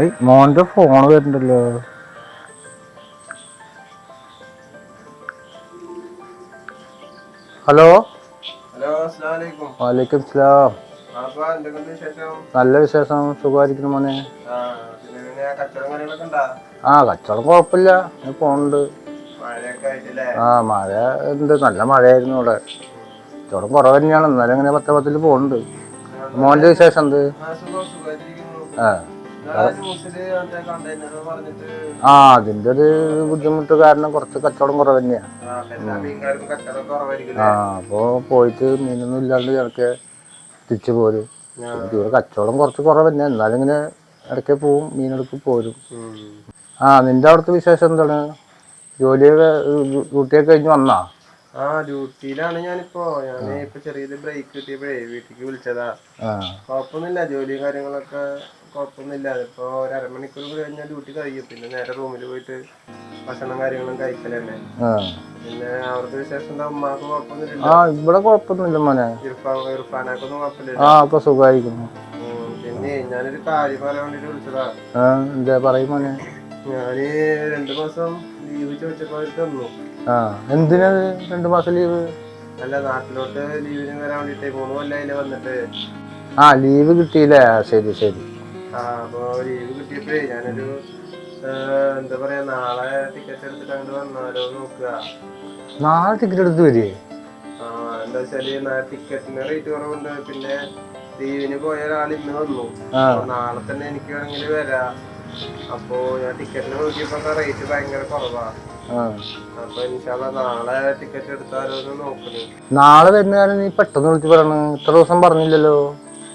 ഏയ് മോന്റെ ഫോൺ വരുന്നുണ്ടല്ലോ. ഹലോ? ഹലോ അസ്സലാമു അലൈക്കും വാലേക്കും സ്ലാം നല്ല വിശേഷം. സുഖമായിരിക്കുന്നു മോനെ. ആ കച്ചവടം കുഴപ്പമില്ല. ഫോണുണ്ട് പോണുണ്ട്. ആ മഴ ഉണ്ട്. നല്ല മഴയായിരുന്നു ഇവിടെ. കച്ചവടം കുറവ് തന്നെയാണ് എന്നാലും അങ്ങനെ പത്ത് പത്തിൽ പോകുന്നുണ്ട് മോന്റെ വിശേഷം എന്ത്? ആ. അതിന്റെ ഒരു ബുദ്ധിമുട്ട് കാരണം കുറച്ച് കച്ചവടം കുറവ് തന്നെയാണ് ആ അപ്പോൾ പോയിട്ട് മീനൊന്നും ഇല്ലാണ്ട് ഇടയ്ക്ക് തിരിച്ചു പോരും. ഇവിടെ കച്ചവടം കുറച്ച് കുറവ് തന്നെ എന്നാലും ഇങ്ങനെ ഇടയ്ക്ക് പോവും മീനെടുക്ക് പോരും. ആ നിന്റെ അവിടുത്തെ വിശേഷം എന്താണ്? ജോലിയൊക്കെ ഡ്യൂട്ടിയൊക്കെ കഴിഞ്ഞ് വന്നാ? ആ ഡ്യൂട്ടിയിലാണ് ഞാനിപ്പോ. ഞാൻ ഇപ്പൊ ചെറിയൊരു ബ്രേക്ക് കിട്ടിയപ്പോഴേ വീട്ടിലേക്ക് വിളിച്ചതാ. കുഴപ്പമൊന്നുമില്ല ജോലിയും കാര്യങ്ങളൊക്കെ കുഴപ്പമൊന്നുമില്ല. ഇപ്പൊ ഒരു അരമണിക്കൂർ കഴിഞ്ഞാൽ ഡ്യൂട്ടി കഴിയും. പിന്നെ നേരെ റൂമിൽ പോയിട്ട് ഭക്ഷണം കാര്യങ്ങളും കഴിക്കലന്നെ ആ. പിന്നെ അവർക്ക് എന്താ? ഉമ്മാക്ക് കുഴപ്പമൊന്നുമില്ല? ആ ഇവിടെ കുഴപ്പമൊന്നുമില്ല മോനെ. ഇർഫാനാക്കൊന്നും കുഴപ്പമില്ല ആ ഇപ്പൊ സുഖമായിരിക്കുന്നു. ഉം, പിന്നെ ഞാനൊരു കാര്യം പറയാൻ വേണ്ടിട്ട് വിളിച്ചതാ. എന്താ പറയും മോനെ. ഞാൻ രണ്ടു മാസം ലീവ് ചോദിച്ചപ്പോ തന്നു. ആ എന്തിനാ രണ്ടു മാസം ലീവ് അല്ല നാട്ടിലോട്ട് ലീവിന് വരാൻ വേണ്ടിട്ട് മൂന്ന് കൊല്ലായില്ലേ വന്നിട്ട്. ആ ലീവ് കിട്ടിയില്ലേ? ശരി ശരി. ആ അപ്പൊ ലീവ് കിട്ടിയപ്പോഴേ ഞാനൊരു എന്താ പറയാ നാളെ ടിക്കറ്റ് എടുത്തിട്ട് അങ്ങോട്ട് വന്നാലോ നോക്കുക. നാളെ ടിക്കറ്റ് എടുത്ത് വരികയെ ആ എന്താ വെച്ചാൽ ടിക്കറ്റിന് റേറ്റ് കുറവുണ്ട്. പിന്നെ ലീവിന് പോയ ഒരാൾ ഇന്ന് വന്നു. നാളെ തന്നെ എനിക്ക് വേണമെങ്കിൽ വരാം. അപ്പോ ഞാൻ ടിക്കറ്റിന് നോക്കിയപ്പോ റേറ്റ് ഭയങ്കര കുറവാ. ആ. അപ്പൊ നാളെ വരുന്ന നീ പെട്ടെന്ന് വിളിച്ചു പറയണ. ഇത്ര ദിവസം പറഞ്ഞില്ലല്ലോ.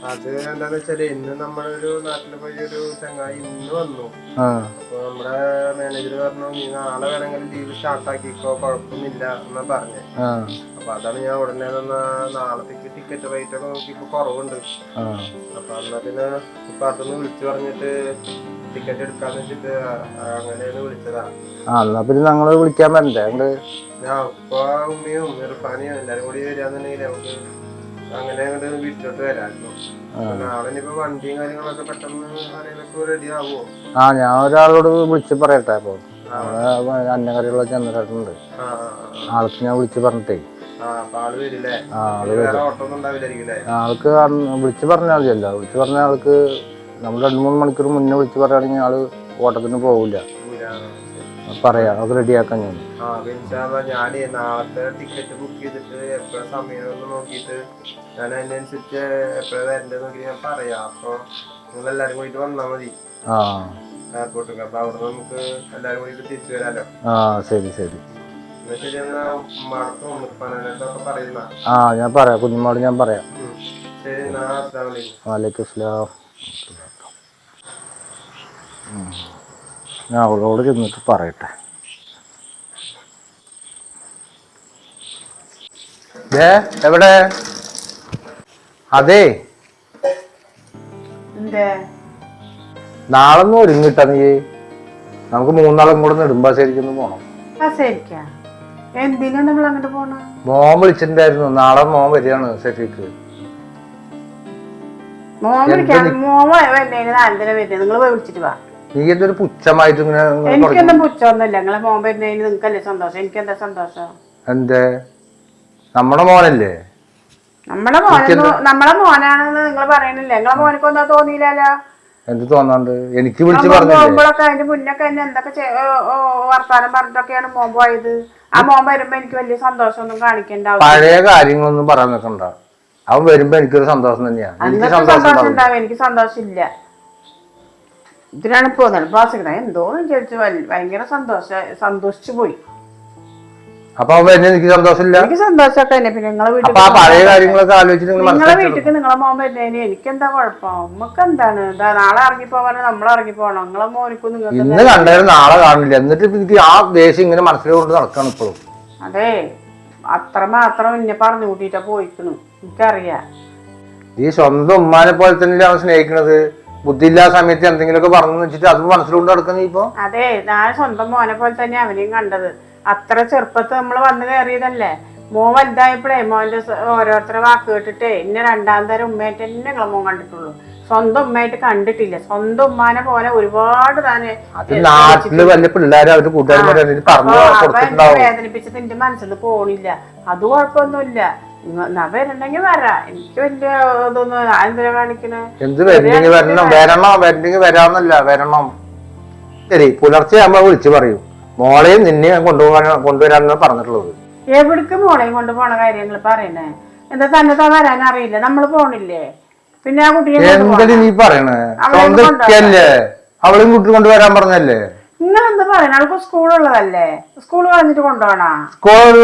അത് എന്താന്ന് വെച്ചാൽ ഇന്ന് നമ്മളൊരു നാട്ടിൽ പോയി ഒരു ചങ്ങായി ഇന്ന് വന്നു. അപ്പൊ നമ്മുടെ മാനേജർ പറഞ്ഞു നീ നാളെ വേണമെങ്കിൽ ലീവ് സ്റ്റാർട്ട് ആക്കിക്കോ കുഴപ്പമൊന്നുമില്ല എന്നാ പറഞ്ഞു. അപ്പൊ അതാണ് ഞാൻ ഉടനെ തന്നെ നാളത്തേക്ക് ടിക്കറ്റ് റേറ്റ് ഒക്കെ നോക്കിയപ്പോ കുറവുണ്ട്. അപ്പൊ എന്നാ പിന്നെ ഇപ്പൊ അതൊന്ന് വിളിച്ചു പറഞ്ഞിട്ട് ടിക്കറ്റ് എടുക്കാന്ന് വെച്ചിട്ട് അങ്ങനെയാണ് വിളിച്ചതാ. ആ എന്നാ പിന്നെ ഞങ്ങൾ വിളിക്കാൻ വരണ്ടേ? ഞങ്ങൾ ഞാൻ ഉപ്പ ഉമ്മയും ഇർഫാനിയും എല്ലാരും കൂടി വരാന്നുണ്ടെങ്കിൽ നമുക്ക് അങ്ങനെ അങ്ങോട്ട് വീട്ടിലോട്ട് വരാമായിരുന്നു. നാളെ ഇനിയിപ്പോ വണ്ടിയും കാര്യങ്ങളൊക്കെ പെട്ടെന്ന് റെഡി ആവോ? ആ ഞാൻ ഒരാളോട് വിളിച്ച് പറയട്ടെ അപ്പൊ. അവിടെ അന്നകറികളൊക്കെ ചെന്നിട്ടുണ്ട്. ആൾക്ക് ഞാൻ വിളിച്ച് പറഞ്ഞിട്ടേ. ആൾ അല്ലേ? ആൾക്ക് വിളിച്ച് പറഞ്ഞാൽ മതിയല്ലോ. വിളിച്ച് പറഞ്ഞ ആൾക്ക് നമ്മൾ രണ്ട് മൂന്ന് മണിക്കൂർ മുന്നേ വിളിച്ച് പറയുകയാണെങ്കിൽ ആൾ ഓട്ടത്തിന് പോകില്ല പറയാം അത് റെഡിയാക്കാൻ ഞാൻ. ആ പിന്നെ ഞാനേ നാളത്തെ ടിക്കറ്റ് ബുക്ക് ചെയ്തിട്ട് എപ്പോഴാ സമയം ഒന്ന് നോക്കിയിട്ട് ഞാൻ അതിനനുസരിച്ച് എപ്പോഴാ വരേണ്ടത് നോക്കി ഞാൻ പറയാം. അപ്പൊ നിങ്ങൾ എല്ലാരും കൂടിയിട്ട് വന്നാൽ മതി. ആ. എയർപോർട്ടിൽ അപ്പൊ അവിടെ നമുക്ക് എല്ലാരും കൂടിയിട്ട് തിരിച്ചു വരാലോ. ആ ശരി ശരി. എന്നാ ശരി എന്നാ ഉമ്മാർക്കും ഉമ്മപ്പാനൊക്കെ പറയുന്ന. ആ ഞാൻ പറയാം. കുഞ്ഞുമാട് ഞാൻ പറയാം. ശരി വാലേക്കും. ഞാൻ അവളോട് ചെന്നിട്ട് പറയട്ടെ. ഏ എവിടെ? അതെ. നാളെ ഒന്ന് ഒരുങ്ങിട്ടാ നീ. നമുക്ക് മൂന്നാളും കൂടെ നെടുമ്പാശ്ശേരിക്കൊന്ന് പോണ. മോൻ വിളിച്ചിട്ടുണ്ടായിരുന്നു. നാളെ മോൻ വരികയാണ് സെഫിക്ക്. മോൻ വിളിക്കാൻ മോൻ വരുന്നതിന് നാലര വരുന്നത് നിങ്ങൾ പോയി വിളിച്ചിട്ട് വാ. നീ എന്തൊരു പുച്ഛമായിട്ട് ഇങ്ങനെ. എനിക്കൊന്നും പുച്ഛമൊന്നുമില്ല. നിങ്ങളെ മോൻ വരുന്നതിന് നിങ്ങൾക്കല്ലേ സന്തോഷം? എനിക്കെന്താ സന്തോഷം? എന്തേ? നമ്മുടെ മോനല്ലേ? നമ്മളെ മോനെ നമ്മളെ മോനാണെന്ന് നിങ്ങൾ പറയണില്ലേ നിങ്ങളെ മോനക്കൊന്നും തോന്നിയില്ലല്ലോ? എന്ത് തോന്നാണ്ട്? എനിക്ക് വിളിച്ചു പോകുമ്പോഴൊക്കെ അതിന്റെ മുന്നൊക്കെ എന്നെ എന്തൊക്കെ വർത്താനം പറഞ്ഞിട്ടൊക്കെയാണ് മോൻ പോയത്. ആ മോൻ വരുമ്പോ എനിക്ക് വലിയ സന്തോഷമൊന്നും കാണിക്കേണ്ട പഴയ കാര്യങ്ങളൊന്നും പറയാൻ നിൽക്കണ്ട. അവൻ വരുമ്പോ എനിക്കൊരു സന്തോഷം തന്നെയാണ് എനിക്ക് സന്തോഷം സന്തോഷം. ഉണ്ടാവും എനിക്ക് സന്തോഷമില്ല. ഇതിനാണ് ഇപ്പോൾ ക്ലാസ്സിൽ എന്തോ ചോദിച്ചു ഭയങ്കര സന്തോഷ സന്തോഷിച്ചു പോയി അപ്പൊ വരുന്ന എനിക്ക് സന്തോഷമില്ല? എനിക്ക് സന്തോഷമൊക്കെ തന്നെ പിന്നെ നിങ്ങളെ വീട്ടിൽ അപ്പൊ ആ പഴയ കാര്യങ്ങളൊക്കെ ആലോചിച്ചിട്ട് നിങ്ങൾ നിങ്ങളെ മനസ്സിലാക്കി നിങ്ങളെ മോൻ വരുന്നതിന് എനിക്കെന്താ കുഴപ്പം? നമുക്ക് എന്താണ്? ഇതാ നാളെ ഇറങ്ങി പോവാൻ നമ്മൾ ഇറങ്ങി പോകണം നിങ്ങളെ മോനിക്കും നിങ്ങൾക്ക് ഇന്ന് കണ്ടാലും നാളെ കാണില്ല. എന്നിട്ട് ഇപ്പൊ എനിക്ക് ആ ദേഷ്യം ഇങ്ങനെ മനസ്സിൽ കൊണ്ട് നടക്കാണ് ഇപ്പോഴും അതെ. അത്ര മാത്രം എന്നെ പറഞ്ഞു കൂട്ടിയിട്ടാ പോയിക്കണു. എനിക്കറിയാം. ഈ സ്വന്തം ഉമ്മാനെ പോലെ തന്നെ അവൻ സ്നേഹിക്കണത്? ബുദ്ധിയില്ലാ സമയത്ത് എന്തെങ്കിലുമൊക്കെ പറഞ്ഞു വെച്ചിട്ട് അത് മനസ്സിലുകൊണ്ട് നടക്കുന്ന ഇപ്പൊ? അതെ ഞാൻ സ്വന്തം മോനെ പോലെ തന്നെ അവനെയും കണ്ടത്. അത്ര ചെറുപ്പത്ത് നമ്മൾ വന്നു കയറിയതല്ലേ മോൻ വലുതായപ്പോഴേ മോന്റെ സ- ഓരോരുത്തരെ വാക്ക് കേട്ടിട്ടേ ഇന്നെ രണ്ടാം തരം ഉമ്മയായിട്ട് തന്നെ നിങ്ങളെ മോൻ കണ്ടിട്ടുള്ളൂ. സ്വന്തം ഉമ്മയായിട്ട് കണ്ടിട്ടില്ല. സ്വന്തം ഉമ്മാനെ പോലെ ഒരുപാട് താനെ നാട്ടിൽ പിള്ളേര് അവർ കൂട്ടുകാരന്മാര് വേദനിപ്പിച്ചത് എന്റെ മനസ്സിൽ പോണില്ല. അത് കുഴപ്പമൊന്നുമില്ല. എന്നാ വരണ്ടെങ്കിൽ വരാ. എനിക്ക് വലിയ ഇതൊന്നും എന്തിനാ കാണിക്കണേ? എന്ത് വരണം. ശരി പുലർച്ചെ ആകുമ്പോ വിളിച്ചു പറയൂ. മോളെയും നിന്നെയും കൊണ്ടുപോകാൻ കൊണ്ടുവരാനാണ് പറഞ്ഞിട്ടുള്ളത്. എവിടേക്ക് മോളെയും കൊണ്ട് പോണ കാര്യങ്ങൾ പറയണേ? എന്താ തന്നെ വരാൻ അറിയില്ല. നമ്മൾ പോണില്ലേ? പിന്നെ ആ കുട്ടിയെ നീ പറയണേ? അവളെ സ്വന്തം കൂട്ടി കൊണ്ടുവരാൻ പറഞ്ഞല്ലേ? നിങ്ങൾ എന്താ പറയണ അവൾക്ക് സ്കൂളുള്ളതല്ലേ? സ്കൂൾ കളഞ്ഞിട്ട് കൊണ്ടുപോകണോ സ്കൂൾ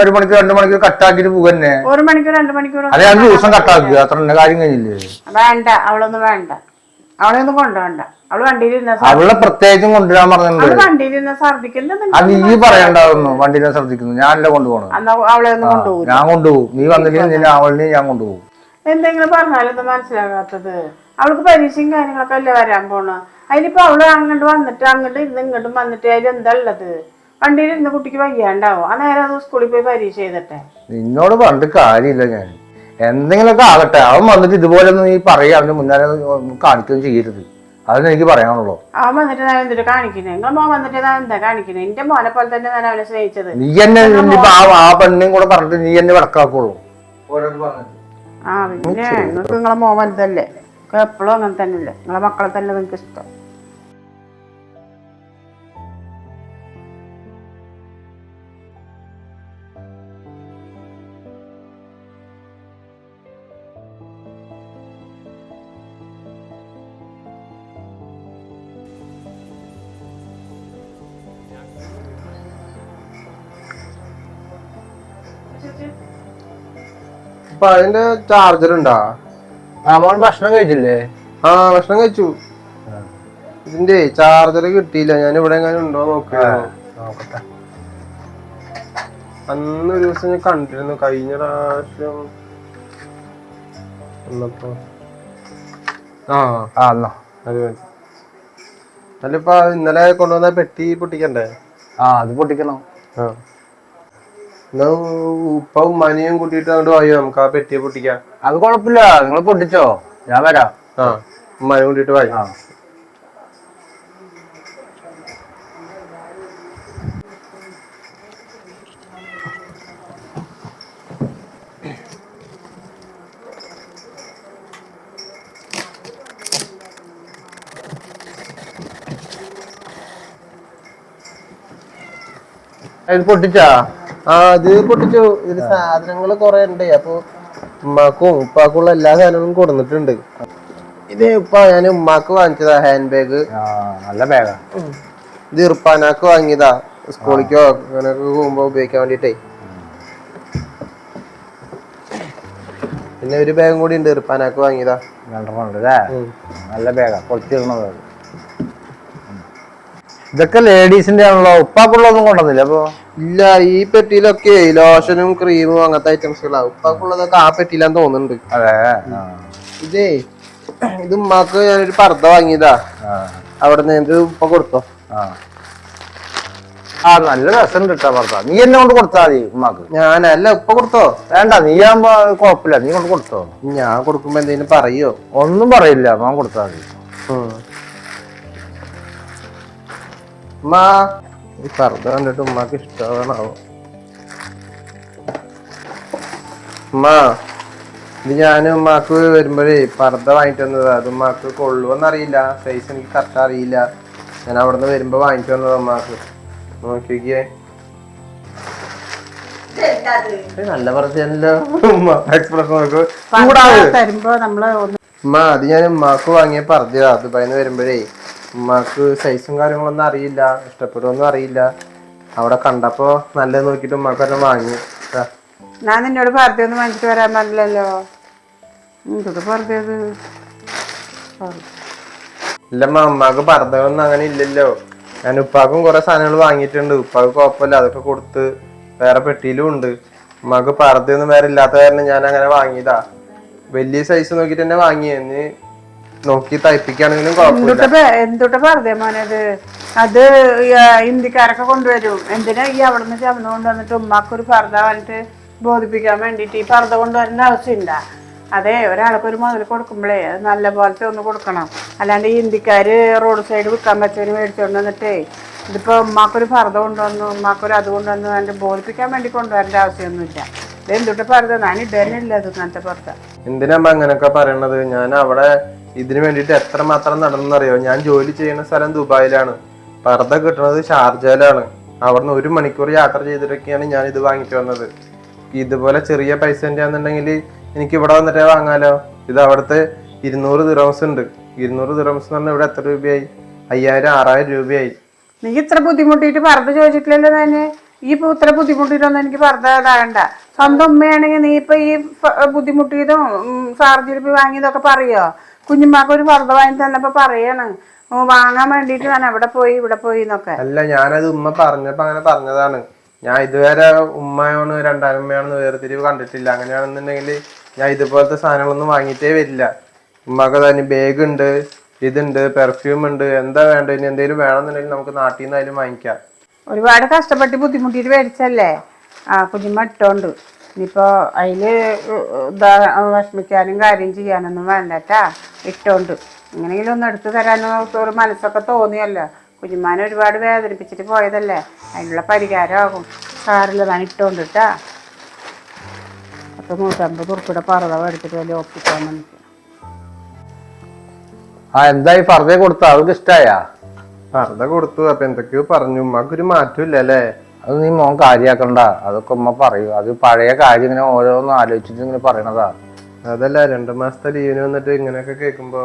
ഒരു മണിക്കൂർ രണ്ടു മണിക്കൂർ കട്ടാക്കിട്ട് പോകന്നെ ഒരു മണിക്കൂർ രണ്ടു മണിക്കൂർ അതെ ഞാൻ ദിവസം കട്ടാക്കുക. അത്ര തന്നെ കാര്യം കഴിഞ്ഞില്ലേ? വേണ്ട അവളൊന്നും വേണ്ട. അവളെ ഒന്നും കൊണ്ടുപോകണ്ട അവൾ വണ്ടിയിൽ അവളെ പ്രത്യേകിച്ചും കൊണ്ടുവരാൻ പറഞ്ഞിട്ടുണ്ട്. അവൾ വണ്ടിയിൽ ഇരുന്ന ഛർദിക്കുന്നത് അത് നീ പറയണ്ടാവുന്നു വണ്ടിനെ ശ്രദ്ധിക്കുന്നു ഞാനല്ല കൊണ്ടുപോകണം അന്നാ അവളെ ഒന്നും കൊണ്ടുപോകും. ഞാൻ കൊണ്ടുപോകും. നീ വന്നില്ലെങ്കിൽ അവളിനെ ഞാൻ കൊണ്ടുപോകും. എന്തെങ്കിലും പറഞ്ഞാലും മനസ്സിലാകാത്തത്. അവൾക്ക് പരീക്ഷയും കാര്യങ്ങളൊക്കെ അല്ലേ വരാൻ പോണു? അതിനിപ്പോ അവൾ അങ്ങോട്ട് വന്നിട്ട് അങ്ങോട്ട് ഇരുന്ന് ഇങ്ങോട്ടും വന്നിട്ട് അതിൽ എന്താ ഉള്ളത്? വണ്ടിയിൽ ഇരുന്ന് കുട്ടിക്ക് വയ്യാണ്ടാവോ? ആ നേരം അത് സ്കൂളിൽ പോയി പരീക്ഷ ചെയ്തിട്ടെ നിന്നോട് പണ്ട് കാര്യമില്ല ഞാൻ. എന്തെങ്കിലുമൊക്കെ ആകട്ടെ. അവൻ വന്നിട്ട് ഇതുപോലെ ഒന്നും നീ പറയുക അവന്റെ മുന്നാലെ കാണിക്കുകയും ചെയ്യരുത്. അതെന്ന് എനിക്ക് പറയാനുള്ളൂ. അവൻ വന്നിട്ട് ഞാൻ എന്തിട്ട് കാണിക്കണേ? നിങ്ങൾ മോൻ വന്നിട്ട് ഞാൻ എന്താ കാണിക്കണേ? എന്റെ മോനെ പോലെ തന്നെ ഞാൻ അവനെ സ്നേഹിച്ചത്. നീ എന്നെ ഇനിയിപ്പോ ആ ആ പെണ്ണും കൂടെ പറഞ്ഞിട്ട് നീ എന്നെ വിടക്കാക്കുള്ളൂ ആ പിന്നെ നിങ്ങൾക്ക് നിങ്ങളെ മോൻ വലുതല്ലേ? എപ്പോഴും അങ്ങനെ തന്നെയല്ലേ? നിങ്ങളെ മക്കളെ തന്നെ നിങ്ങൾക്ക് ഇഷ്ടം അപ്പൊ അതിന്റെ ചാർജർ ഉണ്ടാ? മോൻ ഭക്ഷണം കഴിച്ചില്ലേ? ആ ഭക്ഷണം കഴിച്ചു. ഇതിന്റെ ചാർജർ കിട്ടിയില്ല. ഞാൻ ഇവിടെ എങ്ങനെ ഉണ്ടോ നോക്കട്ടെ. അന്ന് ഒരു ദിവസം ഞാൻ കണ്ടിരുന്നു. കഴിഞ്ഞ പ്രാവശ്യം വന്നപ്പോ. ആ. അല്ല അത് മതി. അല്ലിപ്പോ ഇന്നലെ കൊണ്ടുവന്ന പെട്ടി പൊട്ടിക്കണ്ടേ? ആ അത് പൊട്ടിക്കണം. ആ. എന്നാ ഉപ്പ ഉമ്മാനെയും കൂട്ടിയിട്ട് അങ്ങോട്ട് വായോ നമുക്ക് ആ പെട്ടിയെ പൊട്ടിക്കാം. അത് കുഴപ്പമില്ല നിങ്ങൾ പൊട്ടിച്ചോ? ഞാൻ വരാം. ആ ഉമ്മാനെ കൂട്ടിയിട്ട് വായോ ഇത് പൊട്ടിച്ചാ? ആ ഇത് പൊട്ടിച്ചു. ഇതിന് സാധനങ്ങൾ കുറെ ഉണ്ട് അപ്പൊ ഉമ്മാക്കും ഉപ്പാക്കുള്ള എല്ലാ സാധനങ്ങളും കൊടുത്തിട്ടുണ്ട് ഇത് ഉപ്പ ഞാൻ ഉമ്മാക്ക് വാങ്ങിച്ചതാ ഹാൻഡ് ബാഗ് നല്ല ബാഗാ ഇത് ഇർപ്പാനാക്ക് വാങ്ങിയതാ. സ്കൂളിക്കോ അങ്ങനെയൊക്കെ പോകുമ്പോ ഉപയോഗിക്കാൻ വേണ്ടിട്ടേ പിന്നെ ഒരു ബാഗും കൂടി ഉണ്ട് ഇർപ്പാനാക്ക് വാങ്ങിയതാ. നല്ല ബാഗാ പൊളിച്ചിരുന്നത്. ഇതൊക്കെ ലേഡീസിന്റെ ആണല്ലോ. ഉപ്പാക്കുള്ളതൊന്നും കൊണ്ടുവന്നില്ല അപ്പൊ? ഇല്ല ഈ പെട്ടിയിലൊക്കെ ലോഷനും ക്രീമും അങ്ങനത്തെ ഐറ്റംസുകളാ ഉപ്പാക്കുള്ളതൊക്കെ ആ പെട്ടിയിലാന്ന് തോന്നുന്നുണ്ട്. അതെ. ഇതേ ഇത് ഉമ്മാക്ക് ഞാനൊരു പർദ്ദ വാങ്ങിയതാ. അവിടെ നിന്ന് ഉപ്പ കൊടുത്തോ? ആ. ആ നല്ല രസമുണ്ട് കേട്ടോ പർദ്ദ. നീ എന്നെ കൊണ്ട് കൊടുത്താ മതി ഉമ്മാക്ക്. ഞാനല്ല ഉപ്പ കൊടുത്തോ? വേണ്ട നീ ആകുമ്പോ കുഴപ്പമില്ല നീ കൊണ്ട് കൊടുത്തോ. ഞാൻ കൊടുക്കുമ്പോ എന്തെങ്കിലും പറയോ? ഒന്നും പറയില്ല. ഞാൻ കൊടുത്താ മതി. ഉമ്മ ഈ പർദ്ദ കണ്ടിട്ട് ഉമ്മാക്ക് ഇഷ്ടമാണാവോ ഉമ്മ ഇത് ഞാൻ ഉമ്മാക്ക് വരുമ്പോഴേ പർദ്ദ വാങ്ങിട്ട് വന്നതാ അത് ഉമ്മാക്ക് കൊള്ളുവെന്നറിയില്ല. സൈസ് എനിക്ക് കറക്റ്റ് അറിയില്ല. ഞാൻ അവിടെ നിന്ന് വരുമ്പോ വാങ്ങിച്ചു വന്നതാ ഉമ്മാക്ക്. നോക്കി നോക്കിയേ നല്ല പറഞ്ഞല്ലോ ഉമ്മ എക്സ്പ്രഷൻ നോക്ക് ചൂടാവ് ഉമ്മ അത് ഞാൻ ഉമ്മാക്ക് വാങ്ങിയ പറഞ്ഞതാ ദുബായിന്ന് വരുമ്പോഴേ. ഉമ്മാക്ക് സൈസും കാര്യങ്ങളൊന്നും അറിയില്ല ഇഷ്ടപ്പെടുമൊന്നും അറിയില്ല. അവിടെ കണ്ടപ്പോ നല്ല നോക്കിട്ട് ഉമ്മക്ക് തന്നെ വാങ്ങി. ഞാൻ നിന്നോട് പർദ്ദ വാങ്ങിച്ചു വാങ്ങിച്ചിട്ട് വരാൻ പാടില്ലല്ലോ എന്തൊക്കെ പർദ്ദയത് ഇല്ലമ്മ ഉമ്മാക്ക് പർദ്ദകളൊന്നും അങ്ങനെ ഇല്ലല്ലോ. ഞാൻ ഉപ്പാക്കും കുറെ സാധനങ്ങൾ വാങ്ങിയിട്ടുണ്ട്. ഉപ്പാക്ക് കുഴപ്പമില്ല അതൊക്കെ കൊടുത്ത് വേറെ പെട്ടിയിലും ഉണ്ട്. ഉമ്മാക്ക് പറഞ്ഞൊന്നും വേറെ ഇല്ലാത്ത കാരണം ഞാൻ അങ്ങനെ വാങ്ങിയതാ. വലിയ സൈസ് നോക്കിട്ട് തന്നെ വാങ്ങിയെന്ന് നോക്കി തയ്പ്പിക്കുകയാണെങ്കിലും കുഴപ്പമില്ല. എന്തുട്ട പറഞ്ഞേ മോനത് അത് ഹിന്ദിക്കാരൊക്കെ കൊണ്ടുവരും. എന്തിനാ ഈ അവിടെ നിന്ന് ചമന്ന് കൊണ്ടുവന്നിട്ട് ഉമ്മാക്കൊരു പർദ്ദ പറഞ്ഞിട്ട് ബോധിപ്പിക്കാൻ വേണ്ടിട്ട് ഈ പർദ്ദ കൊണ്ടുവരേണ്ട ആവശ്യമില്ല. അതെ ഒരാൾക്ക് ഒരു മുതൽ കൊടുക്കുമ്പോഴേ അത് നല്ല പോലത്തെ ഒന്ന് കൊടുക്കണം. അല്ലാണ്ട് ഈ ഹിന്ദിക്കാര് റോഡ് സൈഡ് വിൽക്കാൻ പറ്റുന്നതിന് മേടിച്ചുകൊണ്ട് വന്നിട്ടേ ഇതിപ്പോ ഉമ്മാക്കൊരു പർദ്ദ കൊണ്ടുവന്നു ഉമ്മാക്കൊരു അത് കൊണ്ടുവന്നു അതിന്റെ ബോധിപ്പിക്കാൻ വേണ്ടി കൊണ്ടുവരേണ്ട ആവശ്യമൊന്നുമില്ല. എന്തുട്ട് പർദ്ദ ഞാൻ ഇടേനില്ല ഇത് അങ്ങനത്തെ പർദ്ദ. എന്തിനാ അങ്ങനെയൊക്കെ പറയണത്? ഞാൻ അവിടെ ഇതിനു വേണ്ടിയിട്ട് എത്രമാത്രം നടന്നറിയോ? ഞാൻ ജോലി ചെയ്യുന്ന സ്ഥലം ദുബായിലാണ്. പർദ്ദ കിട്ടുന്നത് ഷാർജയിലാണ്. അവിടുന്ന് ഒരു മണിക്കൂർ യാത്ര ചെയ്തിട്ടൊക്കെയാണ് ഞാൻ ഇത് വാങ്ങിച്ചു വന്നത്. ഇതുപോലെ ചെറിയ പൈസ ആണെന്നുണ്ടെങ്കിൽ എനിക്ക് ഇവിടെ വന്നിട്ടേ വാങ്ങാലോ? ഇത് അവിടുത്തെ ഇരുന്നൂറ് ദിറോംസ് ഉണ്ട്. ഇരുന്നൂറ് ദിറോംസ് എന്ന് പറഞ്ഞാൽ ഇവിടെ എത്ര രൂപയായി? അയ്യായിരം ആറായിരം രൂപയായി. നീ ഇത്ര ബുദ്ധിമുട്ടിയിട്ട് പർദ്ദ ചോദിച്ചിട്ടില്ലല്ലോ തന്നെ ഈ ഇത്ര ബുദ്ധിമുട്ടിയിട്ടൊന്നും എനിക്ക് പർദ്ദ ഇതാകണ്ട സ്വന്തം ഉമ്മയാണെങ്കിൽ നീ ഇപ്പൊ ഈ ബുദ്ധിമുട്ടിയതും ചാർജിൽ പോയി വാങ്ങിയതൊക്കെ പറയോ? കുഞ്ഞുമ്മാക്ക് ഒരു പർദ്ദ വാങ്ങി തന്നപ്പോ പറയാണ് വാങ്ങാൻ വേണ്ടിട്ട് ഞാൻ അവിടെ പോയി ഇവിടെ പോയി എന്നൊക്കെ. അല്ല ഞാനത് ഉമ്മ പറഞ്ഞപ്പോ അങ്ങനെ പറഞ്ഞതാണ്. ഞാൻ ഇതുവരെ ഉമ്മയാണ് രണ്ടാനുമ്മയാണെന്ന് വേർതിരിവ് കണ്ടിട്ടില്ല. അങ്ങനെയാണെന്നുണ്ടെങ്കിൽ ഞാൻ ഇതുപോലത്തെ സാധനങ്ങളൊന്നും വാങ്ങിയിട്ടേ വരില്ല. ഉമ്മക്ക് തന്നെ ബാഗ് ഉണ്ട് ഇതുണ്ട് പെർഫ്യൂം ഉണ്ട് എന്താ വേണ്ട ഇനി എന്തെങ്കിലും വേണമെന്നുണ്ടെങ്കിൽ നമുക്ക് നാട്ടിൽ നിന്ന് അതിലും വാങ്ങിക്കാം. ഒരുപാട് കഷ്ടപ്പെട്ട് ബുദ്ധിമുട്ടിയിട്ട് മേടിച്ചല്ലേ ആ കുഞ്ഞുമ്മ ഇട്ടോണ്ട്. ഇനിയിപ്പോ അതിൽ വിഷമിക്കാനും കാര്യം ചെയ്യാനൊന്നും വേണ്ടട്ടാ. ഇട്ടോണ്ട്. എങ്ങനെയെങ്കിലും ഒന്ന് എടുത്തു തരാനോ ഒരു മനസ്സൊക്കെ തോന്നിയല്ലോ. കുഞ്ഞുമാനെ ഒരുപാട് വേദനിപ്പിച്ചിട്ട് പോയതല്ലേ. അതിനുള്ള പരിഹാരമാകും. സാറില്ല താൻ ഇട്ടോണ്ട് ഇട്ടാ. പത്ത് നൂറ്റമ്പത് ഉറുപ്പിയുടെ പറവ എടുത്തിട്ട് വലിയ ഒപ്പിക്കാൻ നമുക്ക് ആ എന്തായി ഫർദേ കൊടുത്ത അവൾക്ക് ഇഷ്ടായാ? വെറുതെ കൊടുത്തു. അപ്പൊ എന്തൊക്കെയോ പറഞ്ഞു. ഉമ്മക്കൊരു മാറ്റമില്ല അല്ലേ? അത് നീ മോൻ കാര്യാക്കണ്ട. അതൊക്കെ ഉമ്മ പറയൂ. അത് പഴയ കാര്യം ഇങ്ങനെ ഓരോന്ന് ആലോചിച്ചിട്ട് ഇങ്ങനെ പറയണതാ. അതല്ല രണ്ടു മാസത്തെ ലീവിന് വന്നിട്ട് ഇങ്ങനെയൊക്കെ കേൾക്കുമ്പോ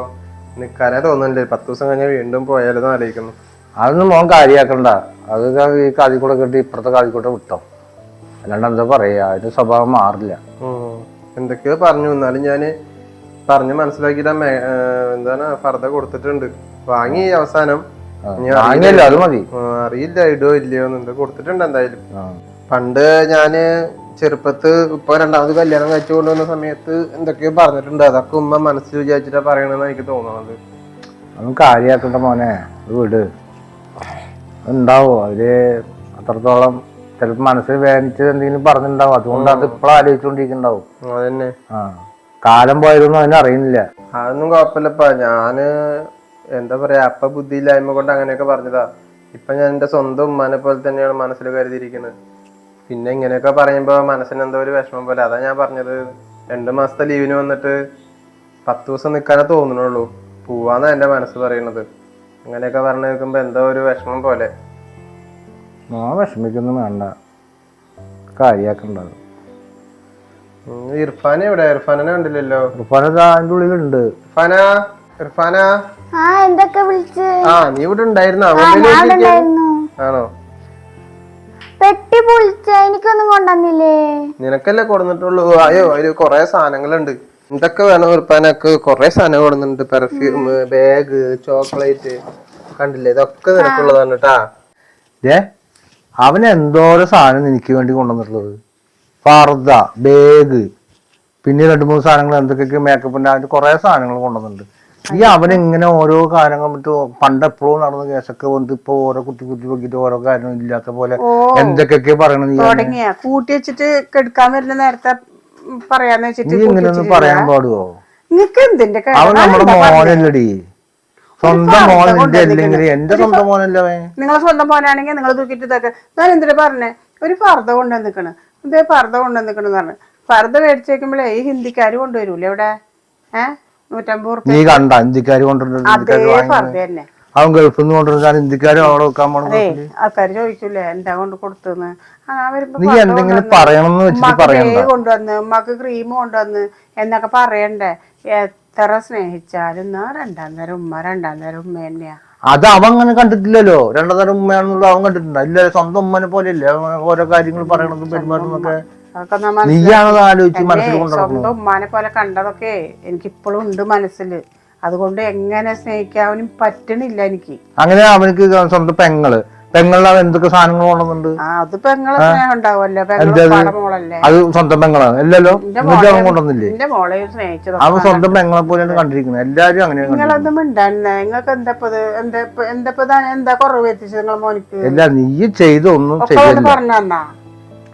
നിക്കാനേ തോന്നുന്നില്ല പത്ത് ദിവസം കഴിഞ്ഞാൽ വീണ്ടും പോയാലെന്ന് ആലോചിക്കുന്നു. അതൊന്നും മോൻ കാര്യാക്കണ്ട. അത് ഈ കാതിക്കൂടെ കിട്ടി ഇപ്പുറത്തെ കാതിക്കൂടെ കൂടെ വിട്ടോ. അല്ലാണ്ട് എന്താ പറയാ അതിന്റെ സ്വഭാവം മാറില്ല. എന്തൊക്കെയോ പറഞ്ഞു. എന്നാലും ഞാൻ പറഞ്ഞു മനസ്സിലാക്കിയിട്ട് എന്താണ് ഫർദ കൊടുത്തിട്ടുണ്ട്. വാങ്ങി അവസാനം. അറിയില്ല. ഇടോ ഇല്ലയോ എന്നുണ്ട്. കൊടുത്തിട്ടുണ്ട് എന്തായാലും. പണ്ട് ഞാൻ ചെറുപ്പത്ത് ഇപ്പൊ രണ്ടാമത് കല്യാണം കഴിച്ചു കൊണ്ടുവന്ന സമയത്ത് എന്തൊക്കെയോ പറഞ്ഞിട്ടുണ്ട്. അതൊക്കെ ഉമ്മ മനസ്സിൽ വിചാരിച്ചിട്ടാ പറയണെന്ന് എനിക്ക് തോന്നുന്നത് അതൊന്നും കാര്യാക്കണ്ട മോനെ. വീട്. ഉണ്ടാവോ? അവർ അത്രത്തോളം ചിലപ്പോ മനസ്സിൽ വേദനിച്ച് എന്തെങ്കിലും പറഞ്ഞിട്ടുണ്ടാവും. അതുകൊണ്ട് അത് ഇപ്പോഴും ആലോചിച്ചുകൊണ്ടിരിക്കുന്നുണ്ടാവും അതന്നെ. ആ. കാലം പോയതൊന്നും അതിന് അറിയുന്നില്ല. അതൊന്നും കുഴപ്പമില്ലപ്പാ. ഞാൻ എന്താ പറയാ അപ്പ ബുദ്ധിയില്ലായ്മ കൊണ്ട് അങ്ങനെയൊക്കെ പറഞ്ഞതാ. ഇപ്പൊ ഞാൻ എന്റെ സ്വന്തം ഉമ്മാനെ പോലെ തന്നെയാണ് മനസ്സിൽ കരുതിയിരിക്കുന്നത് പിന്നെ ഇങ്ങനെയൊക്കെ പറയുമ്പോൾ മനസ്സിന് എന്തോ ഒരു വിഷമം പോലെ. അതാ ഞാൻ പറഞ്ഞത്. രണ്ടു മാസത്തെ ലീവിന് വന്നിട്ട് പത്ത് ദിവസം നിൽക്കാനേ തോന്നുന്നുള്ളൂ. പോവാന്നാ എന്റെ മനസ്സ് പറയണത്. അങ്ങനെയൊക്കെ പറഞ്ഞു നിൽക്കുമ്പോൾ എന്തോ ഒരു വിഷമം പോലെ. ആ വിഷമിക്കൊന്നും വേണ്ട. കാര്യാക്കണ്ടത്. ഇർഫാൻ എവിടെ? ഇർഫാനെ കണ്ടില്ലല്ലോ അതിന്റെ ഉള്ളിലുണ്ട്. ഇർഫാനാ? ഇർഫാനാ? ആ എന്തൊക്കെ വിളിച്ച്? ആ നീ ഇവിടെ ഉണ്ടായിരുന്നോ. ആണോ? പെട്ടി പൊളിച്ച എനിക്കൊന്നും കൊണ്ടുവന്നില്ലേ? നിനക്കല്ലേ കൊടുന്നിട്ടുള്ളൂ? അയ്യോ അതിൽ കൊറേ സാധനങ്ങളുണ്ട്. എന്തൊക്കെ വേണം ഉറപ്പാനൊക്കെ കൊറേ സാധനം കൊടുക്കുന്നുണ്ട് പെർഫ്യൂം ബാഗ് ചോക്ലേറ്റ് കണ്ടില്ലേ? ഇതൊക്കെ നിനക്കുള്ളതാണ് കേട്ടാ. ഏ അവൻ എന്തോരം സാധനം എനിക്ക് വേണ്ടി കൊണ്ടുവന്നിട്ടുള്ളത്? ഫർദ ബാഗ് പിന്നെ രണ്ട് മൂന്ന് സാധനങ്ങൾ എന്തൊക്കെയൊക്കെ മേക്കപ്പിന്റെ അതിന്റെ കുറെ സാധനങ്ങൾ കൊണ്ടുവന്നിട്ടുണ്ട്. ഈ അവൻ ഇങ്ങനെ ഓരോ കാര്യങ്ങൾ പണ്ടെപ്പോഴും നടന്ന കേസൊക്കെ വന്നിട്ട് ഇപ്പൊ ഓരോ കുത്തി കുത്തി നോക്കിയിട്ട് ഓരോ കാര്യം ഇല്ലാത്ത പോലെ എന്തൊക്കെയൊക്കെ പറയണത് തുടങ്ങിയ. കൂട്ടി വെച്ചിട്ട് കെടുക്കാൻ വരുന്ന നേരത്തെ പറയാന്ന് വെച്ചിട്ട് നീ ഇങ്ങനെയൊന്നും പറയാൻ പാടുവോ? നിങ്ങക്ക് എന്തിന്റെ? അവൻ നമ്മുടെ? മോനല്ലടി. സ്വന്തം മോനല്ലേ അല്ലെങ്കിൽ എന്റെ സ്വന്തം മോനല്ലേ നിങ്ങളെ സ്വന്തം മോനാണെങ്കിൽ നിങ്ങൾ തൂക്കിട്ട് ഇതൊക്കെ ഞാൻ എന്തിനാ പറഞ്ഞേ? ഒരു പർദ്ദ കൊണ്ടു നിൽക്കണ് ഇതേ പർദ്ദ കൊണ്ടു നിൽക്കണെന്ന് പറഞ്ഞു. പർദ്ദ മേടിച്ചേക്കുമ്പോഴേ ഈ ഹിന്ദിക്കാര് കൊണ്ടുവരൂലേ ഇവിടെ ഏഹ് നൂറ്റമ്പത് നീ കണ്ട കൊണ്ടുവരുന്നത് അതേ വാങ്ങി ഫർദ തന്നെ അവൻ ഗൾഫിൽ നിന്ന് കൊണ്ടുവരുന്ന ഇന്ത്യക്കാര് അവിടെ വെക്കാൻ അതേ ചോദിക്കൂലേ എന്താ കൊണ്ട് കൊടുത്തെന്ന് ആ വരുമ്പോ നീ എന്തെങ്കിലും കൊണ്ടുവന്ന്, പറയണമെന്ന് വെച്ചിട്ട് ഉമ്മാക്ക് പറയണ്ട. കൊണ്ടുവന്ന് മക്ക് ക്രീം കൊണ്ടുവന്ന് എന്നൊക്കെ പറയണ്ടേ? എത്ര സ്നേഹിച്ചാലും രണ്ടാം നേരം ഉമ്മ രണ്ടാം നേരം ഉമ്മ തന്നെയാ. അത് അവൻ അങ്ങനെ കണ്ടിട്ടില്ലല്ലോ. രണ്ടാം തരം ഉമ്മയാണെന്നുള്ള അവൻ കണ്ടിട്ടുണ്ട്? ഇല്ല സ്വന്തം ഉമ്മനെ പോലെ ഇല്ലേ അവൻ ഓരോ കാര്യങ്ങൾ പറയണതും പെരുമാറുന്നതൊക്കെ നമ്മ നീയാണത് ആലോചിച്ച് മനസ്സിൽ സ്വന്തം ഉമ്മാനെ പോലെ കണ്ടതൊക്കെ എനിക്ക് ഇപ്പോഴും ഉണ്ട് മനസ്സിൽ. അതുകൊണ്ട് എങ്ങനെ സ്നേഹിക്കാനും പറ്റണില്ല എനിക്ക്. അങ്ങനെ അവനക്ക് സ്വന്തം പെങ്ങൾ. പെങ്ങളിൽ അവൻ എന്തൊക്കെ സാധനങ്ങൾ കൊണ്ടുവന്നുണ്ട് അത് പെങ്ങളെ സ്നേഹം ഉണ്ടാവുമല്ലോ. മോളല്ലേ? അത് സ്വന്തം പെങ്ങളാണ്. അല്ലല്ലോ എന്നിട്ട് അവൻ മോളെ കൊണ്ടുവന്നില്ലേ? എന്റെ മോളെ സ്നേഹിച്ചത് അവൻ സ്വന്തം പെങ്ങളെ പോലെയാണ് കണ്ടിരിക്കുന്നത്. എല്ലാരും അങ്ങനെയാണ് നിങ്ങളൊന്നും ഉണ്ടായിരുന്നേ നിങ്ങൾക്ക് എന്താ എന്താ എന്താ എന്താ കുറവ് എത്തിച്ചത് നിങ്ങളെ മോനിക്ക്? അല്ല നീ ചെയ്തൊന്നും ശരിയല്ല പറഞ്ഞു തന്നാ.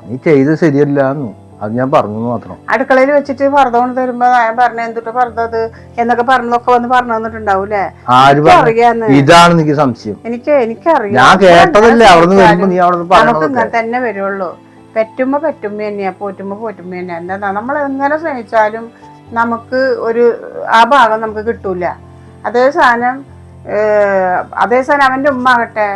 നീ ചെയ്ത് ശരിയല്ല എന്ന് അത് ഞാൻ പറഞ്ഞു മാത്രം. അടുക്കളയിൽ വെച്ചിട്ട് ഫർദ കൊണ്ട് തരുമ്പോ ഞാൻ പറഞ്ഞ എന്തിട്ട് ഫർദത് എന്നൊക്കെ പറഞ്ഞതൊക്കെ വന്ന് പറഞ്ഞു തന്നിട്ടുണ്ടാവൂലേ അറിയാന്ന്. ഇതാണ് എനിക്ക് സംശയം. എനിക്ക് എനിക്കറിയാം ഞാൻ കേട്ടതല്ലേ അവിടുന്ന് വരുമ്പോ നീ അവിടെ നമുക്ക് ഇങ്ങനെ തന്നെ വരുള്ളൂ. പെറ്റുമ്പോ പെറ്റുമ്പ തന്നെയാ പോറ്റുമ്പോ പോറ്റുമ്പ തന്നെയാ. എന്താ നമ്മൾ എങ്ങനെ ശ്രമിച്ചാലും നമുക്ക് ഒരു ആ ഭാഗം നമുക്ക് കിട്ടൂല. അതേ സാധനം അതേ സാധനം അവന്റെ ഉമ്മ ആകട്ടെ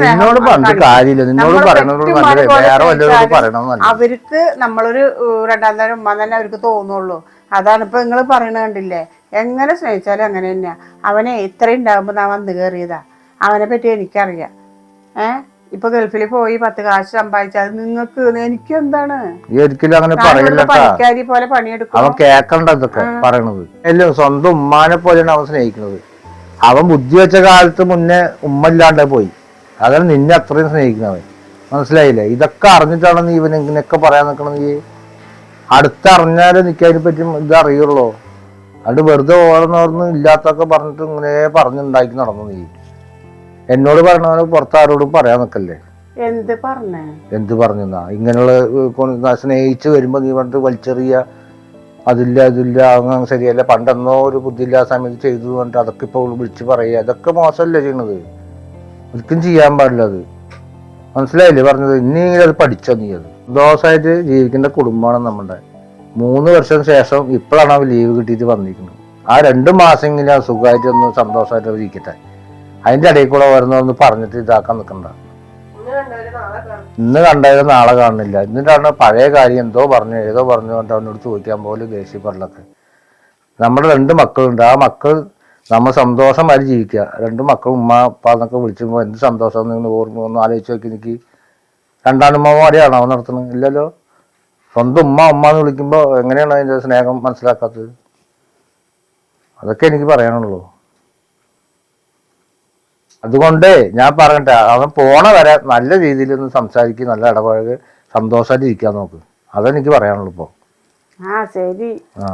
നിന്നോട് പറഞ്ഞ. കാര്യമില്ല. നിന്നോട് പറയണോട് നല്ലത് വേറെ വല്ലവരോട് പറയണമെന്നല്ല അവർക്ക് നമ്മളൊരു രണ്ടാം തരം ഉമ്മ തന്നെ അവർക്ക് തോന്നുള്ളൂ. അതാണ് ഇപ്പൊ നിങ്ങൾ പറയണത് കണ്ടില്ലേ? എങ്ങനെ സ്നേഹിച്ചാലും അങ്ങനെ തന്നെയാ. അവനെ ഇത്രയും ഉണ്ടാകുമ്പോ ഞാൻ വന്ന് കയറിയതാ അവനെ പറ്റി എനിക്കറിയാം. ഏഹ് ഇപ്പൊ ഗൾഫിൽ പോയി പത്ത് കാശ് സമ്പാദിച്ചാൽ നിങ്ങക്ക് എനിക്ക് എന്താണ് ഒരിക്കലും അങ്ങനെ പണിക്കാരി പോലെ പണിയെടുക്കും അവൻ കേക്കണ്ട ഇതൊക്കെ പറയണത്. അല്ല സ്വന്തം ഉമ്മാനെ പോലെയാണ് അവൻ സ്നേഹിക്കുന്നത് അവൻ ബുദ്ധി വെച്ച കാലത്ത് മുന്നേ ഉമ്മ ഇല്ലാണ്ട് പോയി. അതാണ് നിന്നെ അത്രയും സ്നേഹിക്കുന്നവൻ. മനസ്സിലായില്ലേ? ഇതൊക്കെ അറിഞ്ഞിട്ടാണ് നീ ഇവൻ ഇങ്ങനെയൊക്കെ പറയാൻ നിൽക്കണം നീ. അടുത്തറിഞ്ഞാലേ നിനക്ക് അതിനെ പറ്റി ഇത് അറിയുള്ളൂ. അത് വെറുതെ ഓരോന്നോർന്ന് ഇല്ലാത്തൊക്കെ പറഞ്ഞിട്ട് ഇങ്ങനെ പറഞ്ഞുണ്ടാക്കി നടന്നു നീ. എന്നോട് പറഞ്ഞവന് പുറത്ത് ആരോടും പറയാൻ നിൽക്കല്ലേ? എന്ത് പറഞ്ഞേ? എന്ത് പറഞ്ഞു ഇങ്ങനെയുള്ള സ്നേഹിച്ച് വരുമ്പോ നീ പറഞ്ഞിട്ട് വലിച്ചെറിയ. അതില്ല ഇതില്ല അങ്ങനെ ശരിയല്ല. പണ്ടെന്നോ ഒരു ബുദ്ധിയില്ലാത്ത സമയത്ത് ചെയ്തു പറഞ്ഞിട്ട് അതൊക്കെ ഇപ്പോൾ വിളിച്ച് പറയുക. അതൊക്കെ മോശമല്ലേ ചെയ്യണത്? ഒരിക്കലും ചെയ്യാൻ പാടില്ല അത്. മനസ്സിലായില്ലേ? പറഞ്ഞത് ഇനി അത് പഠിച്ചോ നീ അത്. ദോഷമായിട്ട് ജീവിക്കേണ്ട കുടുംബമാണ് നമ്മുടെ മൂന്ന് വർഷം ശേഷം ഇപ്പോഴാണ് അവ ലീവ് കിട്ടിയിട്ട് വന്നിരിക്കുന്നത്. ആ രണ്ട് മാസമെങ്കിലും ആ സുഖമായിട്ട് ഒന്ന് സന്തോഷമായിട്ട് അവർ ഇരിക്കട്ടെ. അതിന്റെ ഇടയിൽ കൂടെ വരുന്നതൊന്ന് പറഞ്ഞിട്ട് ഇതാക്കാൻ നിൽക്കണ്ട. ഇന്ന് കണ്ടായാലും നാളെ കാണുന്നില്ല. എന്നിട്ടാണ് പഴയ കാര്യം എന്തോ പറഞ്ഞു ഏതോ പറഞ്ഞു കൊണ്ട് അവനോട് ചോദിക്കാൻ പോലും ദേഷ്യപ്പെടലൊക്കെ. നമ്മുടെ രണ്ട് മക്കളുണ്ട്. ആ മക്കൾ നമ്മൾ സന്തോഷമായി ജീവിക്കുക. രണ്ട് മക്കളും ഉമ്മ അപ്പ എന്നൊക്കെ വിളിച്ചുമ്പോൾ എന്ത് സന്തോഷം നിങ്ങൾ ഓർമ്മ ഒന്ന് ആലോചിച്ച് നോക്കി എനിക്ക് രണ്ടാനുമ്മമാരെയാണോ അവൻ നടത്തുന്നത്. ഇല്ലല്ലോ. സ്വന്തം ഉമ്മ ഉമ്മ എന്ന് വിളിക്കുമ്പോൾ എങ്ങനെയാണ് അതിന്റെ സ്നേഹം മനസ്സിലാക്കാത്തത്? അതൊക്കെ എനിക്ക് പറയാനുള്ളൂ. അതുകൊണ്ട് ഞാൻ പറയട്ടെ അവൻ പോണ വരെ നല്ല രീതിയിൽ ഒന്ന് സംസാരിക്കുക നല്ല ഇടപഴക് സന്തോഷമായിട്ട് ഇരിക്കാൻ നോക്ക്. അതെനിക്ക് പറയാനുള്ളൂ ഇപ്പോൾ ആ ശരി. ആ.